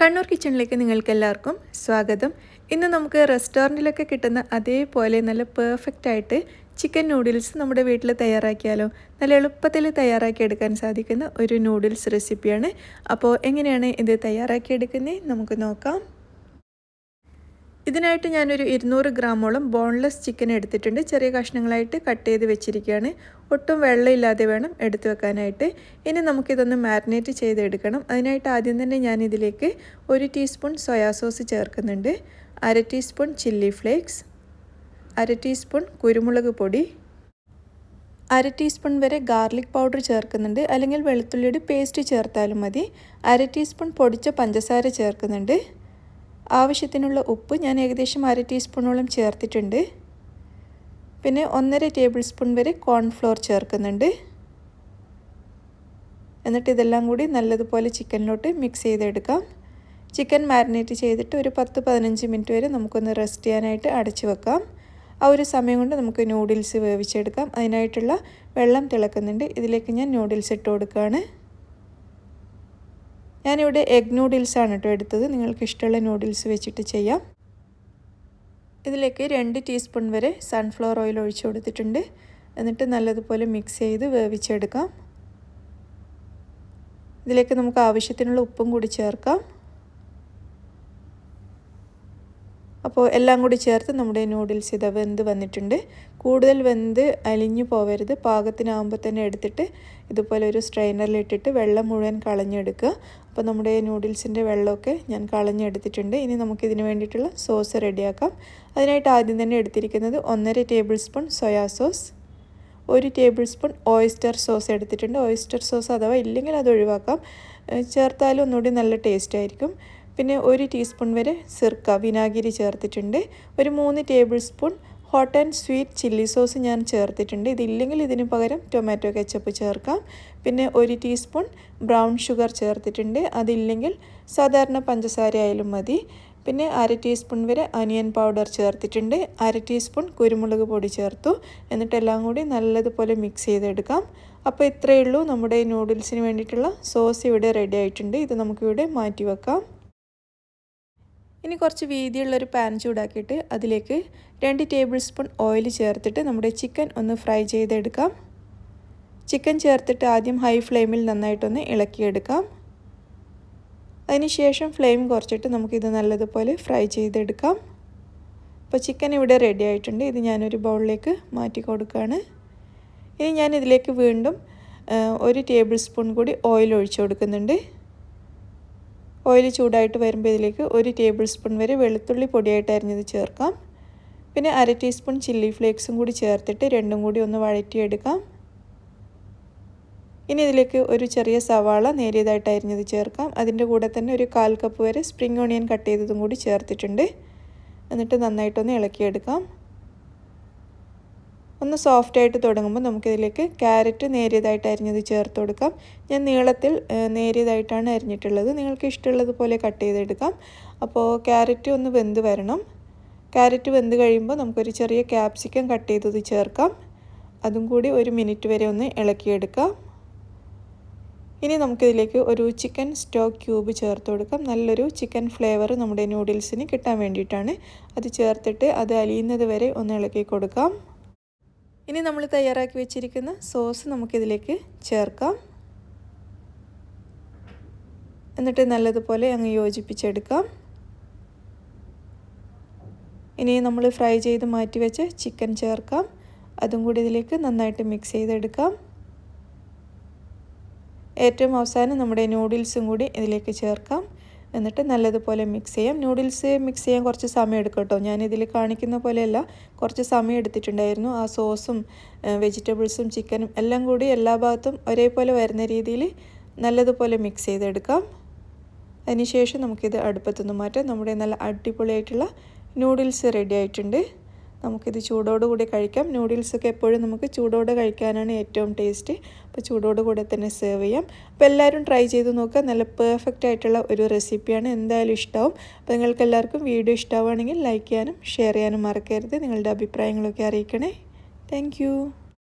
കണ്ണൂർ കിച്ചണിലേക്ക് നിങ്ങൾക്ക് എല്ലാവർക്കും സ്വാഗതം. ഇന്ന് നമുക്ക് റെസ്റ്റോറന്റിലൊക്കെ കിട്ടുന്ന അതേപോലെ നല്ല പെർഫെക്റ്റ് ആയിട്ട് ചിക്കൻ നൂഡിൽസ് നമ്മുടെ വീട്ടിൽ തയ്യാറാക്കിയാലോ? നല്ല എളുപ്പത്തിൽ തയ്യാറാക്കിയെടുക്കാൻ സാധിക്കുന്ന ഒരു നൂഡിൽസ് റെസിപ്പിയാണ് അപ്പോൾ എങ്ങനെയാണ് ഇത് തയ്യാറാക്കിയെടുക്കുന്നത് നമുക്ക് നോക്കാം. ഇതിനായിട്ട് ഞാനൊരു ഇരുന്നൂറ് ഗ്രാമോളം ബോൺലെസ് ചിക്കൻ എടുത്തിട്ടുണ്ട്. ചെറിയ കഷ്ണങ്ങളായിട്ട് കട്ട് ചെയ്ത് വെച്ചിരിക്കുകയാണ്. ഒട്ടും വെള്ളമില്ലാതെ വേണം എടുത്തു വെക്കാനായിട്ട്. ഇനി നമുക്കിതൊന്ന് മാരിനേറ്റ് ചെയ്തെടുക്കണം. അതിനായിട്ട് ആദ്യം തന്നെ ഞാൻ ഇതിലേക്ക് ഒരു ടീസ്പൂൺ സോയാ സോസ് ചേർക്കുന്നുണ്ട്. അര ടീസ്പൂൺ ചില്ലി ഫ്ലേക്സ് അര ടീസ്പൂൺ കുരുമുളക് പൊടി. അര ടീസ്പൂൺ വരെ ഗാർലിക് പൗഡർ ചേർക്കുന്നുണ്ട്. അല്ലെങ്കിൽ വെളുത്തുള്ളിയുടെ പേസ്റ്റ് ചേർത്താലും മതി. അര ടീസ്പൂൺ പൊടിച്ച പഞ്ചസാര ചേർക്കുന്നുണ്ട്. ആവശ്യത്തിനുള്ള ഉപ്പ് ഞാൻ ഏകദേശം അര ടീസ്പൂണോളം ചേർത്തിട്ടുണ്ട്. പിന്നെ ഒന്നര ടേബിൾ സ്പൂൺ വരെ കോൺഫ്ലോർ ചേർക്കുന്നുണ്ട്. എന്നിട്ട് ഇതെല്ലാം കൂടി നല്ലതുപോലെ ചിക്കനിലോട്ട് മിക്സ് ചെയ്തെടുക്കാം. ചിക്കൻ മാരിനേറ്റ് ചെയ്തിട്ട് ഒരു പത്ത് പതിനഞ്ച് മിനിറ്റ് വരെ നമുക്കൊന്ന് റെസ്റ്റ് ചെയ്യാനായിട്ട് അടച്ചു വെക്കാം. ആ ഒരു സമയം കൊണ്ട് നമുക്ക് നൂഡിൽസ് വേവിച്ചെടുക്കാം. അതിനായിട്ടുള്ള വെള്ളം തിളക്കുന്നുണ്ട്. ഇതിലേക്ക് ഞാൻ നൂഡിൽസ് ഇട്ട് കൊടുക്കുകയാണ്. ഞാനിവിടെ എഗ് നൂഡിൽസാണ് കേട്ടോ എടുത്തത്. നിങ്ങൾക്ക് ഇഷ്ടമുള്ള നൂഡിൽസ് വെച്ചിട്ട് ചെയ്യാം. ഇതിലേക്ക് രണ്ട് ടീസ്പൂൺ വരെ സൺഫ്ലവർ ഓയിൽ ഒഴിച്ചു കൊടുത്തിട്ടുണ്ട്. എന്നിട്ട് നല്ലതുപോലെ മിക്സ് ചെയ്ത് വേവിച്ചെടുക്കാം. ഇതിലേക്ക് നമുക്ക് ആവശ്യത്തിനുള്ള ഉപ്പും കൂടി ചേർക്കാം. അപ്പോൾ എല്ലാം കൂടി ചേർത്ത് നമ്മുടെ നൂഡിൽസ് ഇത് വെന്ത് വന്നിട്ടുണ്ട്. കൂടുതൽ വെന്ത് അലിഞ്ഞു പോവരുത്. പാകത്തിനാകുമ്പോൾ തന്നെ എടുത്തിട്ട് ഇതുപോലെ ഒരു സ്ട്രെയിനറിലിട്ടിട്ട് വെള്ളം മുഴുവൻ കളഞ്ഞെടുക്കുക. അപ്പോൾ നമ്മുടെ നൂഡിൽസിന്റെ വെള്ളമൊക്കെ ഞാൻ കളഞ്ഞെടുത്തിട്ടുണ്ട്. ഇനി നമുക്കിതിന് വേണ്ടിയിട്ടുള്ള സോസ് റെഡിയാക്കാം. അതിനായിട്ട് ആദ്യം തന്നെ എടുത്തിരിക്കുന്നത് ഒന്നര ടേബിൾ സ്പൂൺ സോയാ സോസ് ഒരു ടേബിൾ സ്പൂൺ ഓയിസ്റ്റർ സോസ് എടുത്തിട്ടുണ്ട്. ഓയിസ്റ്റർ സോസ് അഥവാ ഇല്ലെങ്കിൽ അത് ഒഴിവാക്കാം. ചേർത്താലും ഒന്നുകൂടി നല്ല ടേസ്റ്റ് ആയിരിക്കും. പിന്നെ ഒരു ടീസ്പൂൺ വരെ സിർക്ക വിനാഗിരി ചേർത്തിട്ടുണ്ട്. ഒരു മൂന്ന് tablespoon hot and sweet chilli sauce ഞാൻ ചേർത്തിട്ടുണ്ട്. ഇതില്ലെങ്കിൽ ഇതിന് പകരം ടൊമാറ്റോ കെച്ചപ്പ് ചേർക്കാം. പിന്നെ ഒരു ടീസ്പൂൺ ബ്രൗൺ ഷുഗർ ചേർത്തിട്ടുണ്ട്. അതില്ലെങ്കിൽ സാധാരണ പഞ്ചസാര ആയാലും മതി. പിന്നെ അര ടീസ്പൂൺ വരെ അനിയൻ പൗഡർ ചേർത്തിട്ടുണ്ട്. അര ടീസ്പൂൺ കുരുമുളക് പൊടി ചേർത്തു. എന്നിട്ടെല്ലാം കൂടി നല്ലതുപോലെ മിക്സ് ചെയ്തെടുക്കാം. അപ്പോൾ ഇത്രയേ ഉള്ളൂ. നമ്മുടെ നൂഡിൽസിന് വേണ്ടിയിട്ടുള്ള സോസ് ഇവിടെ റെഡി ആയിട്ടുണ്ട്. ഇത് നമുക്കിവിടെ മാറ്റി വെക്കാം ഇനി കുറച്ച് വീതിയുള്ളൊരു പാൻ ചൂടാക്കിയിട്ട് അതിലേക്ക് രണ്ട് ടേബിൾ സ്പൂൺ ഓയിൽ ചേർത്തിട്ട് നമ്മുടെ ചിക്കൻ ഒന്ന് ഫ്രൈ ചെയ്തെടുക്കാം. ചിക്കൻ ചേർത്തിട്ട് ആദ്യം ഹൈ ഫ്ലെയിമിൽ നന്നായിട്ടൊന്ന് ഇളക്കിയെടുക്കാം. അതിനുശേഷം ഫ്ലെയിം കുറച്ചിട്ട് നമുക്കിത് നല്ലതുപോലെ ഫ്രൈ ചെയ്തെടുക്കാം. അപ്പോൾ ചിക്കൻ ഇവിടെ റെഡി ആയിട്ടുണ്ട്. ഇത് ഞാനൊരു ബൗളിലേക്ക് മാറ്റി കൊടുക്കുകയാണ്. ഇനി ഞാൻ ഇതിലേക്ക് വീണ്ടും ഒരു ടേബിൾ സ്പൂൺ കൂടി ഓയിൽ ഒഴിച്ചു കൊടുക്കുന്നുണ്ട്. ഓയിൽ ചൂടായിട്ട് വരുമ്പോൾ ഇതിലേക്ക് ഒരു ടേബിൾ സ്പൂൺ വരെ വെളുത്തുള്ളി പൊടിയായിട്ട് അരിഞ്ഞത് ചേർക്കാം. പിന്നെ അര ടീസ്പൂൺ ചില്ലി ഫ്ലേക്സും കൂടി ചേർത്തിട്ട് രണ്ടും കൂടി ഒന്ന് വഴറ്റിയെടുക്കാം. ഇനി ഇതിലേക്ക് ഒരു ചെറിയ സവാള നേരിയതായിട്ട് അരിഞ്ഞത് ചേർക്കാം. അതിന്റെ കൂടെ തന്നെ ഒരു കാൽ കപ്പ് വരെ സ്പ്രിംഗ് ഓണിയൻ കട്ട് ചെയ്തതും കൂടി ചേർത്തിട്ടുണ്ട്. എന്നിട്ട് നന്നായിട്ടൊന്ന് ഇളക്കിയെടുക്കാം. ഒന്ന് സോഫ്റ്റ് ആയിട്ട് തുടങ്ങുമ്പോൾ നമുക്കിതിലേക്ക് ക്യാരറ്റ് നേരിയതായിട്ട് അരിഞ്ഞത് ചേർത്ത് കൊടുക്കാം. ഞാൻ നീളത്തിൽ നേരിയതായിട്ടാണ് അരിഞ്ഞിട്ടുള്ളത്. നിങ്ങൾക്ക് ഇഷ്ടമുള്ളതുപോലെ കട്ട് ചെയ്തെടുക്കാം. അപ്പോൾ ക്യാരറ്റ് ഒന്ന് വെന്ത് വരണം. ക്യാരറ്റ് വെന്ത് കഴിയുമ്പോൾ നമുക്കൊരു ചെറിയ ക്യാപ്സിക്കം കട്ട് ചെയ്തത് ചേർക്കാം. അതും കൂടി ഒരു മിനിറ്റ് വരെ ഒന്ന് ഇളക്കിയെടുക്കാം. ഇനി നമുക്കിതിലേക്ക് ഒരു ചിക്കൻ സ്റ്റോക്ക് ക്യൂബ് ചേർത്ത് കൊടുക്കാം. നല്ലൊരു ചിക്കൻ ഫ്ലേവർ നമ്മുടെ നൂഡിൽസിന് കിട്ടാൻ വേണ്ടിയിട്ടാണ്. അത് ചേർത്തിട്ട് അത് അലിയുന്നത് വരെ ഒന്ന് ഇളക്കി കൊടുക്കാം. ഇനി നമ്മൾ തയ്യാറാക്കി വെച്ചിരിക്കുന്ന സോസ് നമുക്കിതിലേക്ക് ചേർക്കാം. എന്നിട്ട് നല്ലതുപോലെ അങ്ങ് യോജിപ്പിച്ചെടുക്കാം. ഇനി നമ്മൾ ഫ്രൈ ചെയ്ത് മാറ്റി വെച്ച് ചിക്കൻ ചേർക്കാം. അതും കൂടി ഇതിലേക്ക് നന്നായിട്ട് മിക്സ് ചെയ്തെടുക്കാം. ഏറ്റവും അവസാനം നമ്മുടെ നൂഡിൽസും കൂടി ഇതിലേക്ക് ചേർക്കാം. എന്നിട്ട് നല്ലതുപോലെ മിക്സ് ചെയ്യാം. നൂഡിൽസ് മിക്സ് ചെയ്യാൻ കുറച്ച് സമയം എടുക്കും കേട്ടോ. ഞാനിതിൽ കാണിക്കുന്ന പോലെയല്ല കുറച്ച് സമയം എടുത്തിട്ടുണ്ടായിരുന്നു. ആ സോസും വെജിറ്റബിൾസും ചിക്കനും എല്ലാം കൂടി എല്ലാ ഭാഗത്തും ഒരേപോലെ വരുന്ന രീതിയിൽ നല്ലതുപോലെ മിക്സ് ചെയ്തെടുക്കാം. അതിനുശേഷം നമുക്കിത് അടുപ്പത്തുനിന്ന് മാറ്റാം. നമ്മുടെ നല്ല അടിപൊളിയായിട്ടുള്ള നൂഡിൽസ് റെഡി ആയിട്ടുണ്ട്. നമുക്കിത് ചൂടോടുകൂടി കഴിക്കാം. നൂഡിൽസൊക്കെ എപ്പോഴും നമുക്ക് ചൂടോടെ കഴിക്കാനാണ് ഏറ്റവും ടേസ്റ്റ് അപ്പോൾ ചൂടോടുകൂടെ തന്നെ സെർവ് ചെയ്യാം. അപ്പോൾ എല്ലാവരും ട്രൈ ചെയ്ത് നോക്കുക. നല്ല പെർഫെക്റ്റ് ആയിട്ടുള്ള ഒരു റെസിപ്പിയാണ് എന്തായാലും ഇഷ്ടമാവും അപ്പോൾ നിങ്ങൾക്ക് എല്ലാവർക്കും വീഡിയോ ഇഷ്ടമാവുകയാണെങ്കിൽ ലൈക്ക് ചെയ്യാനും ഷെയർ ചെയ്യാനും മറക്കരുത്. നിങ്ങളുടെ അഭിപ്രായങ്ങളൊക്കെ അറിയിക്കണേ. താങ്ക്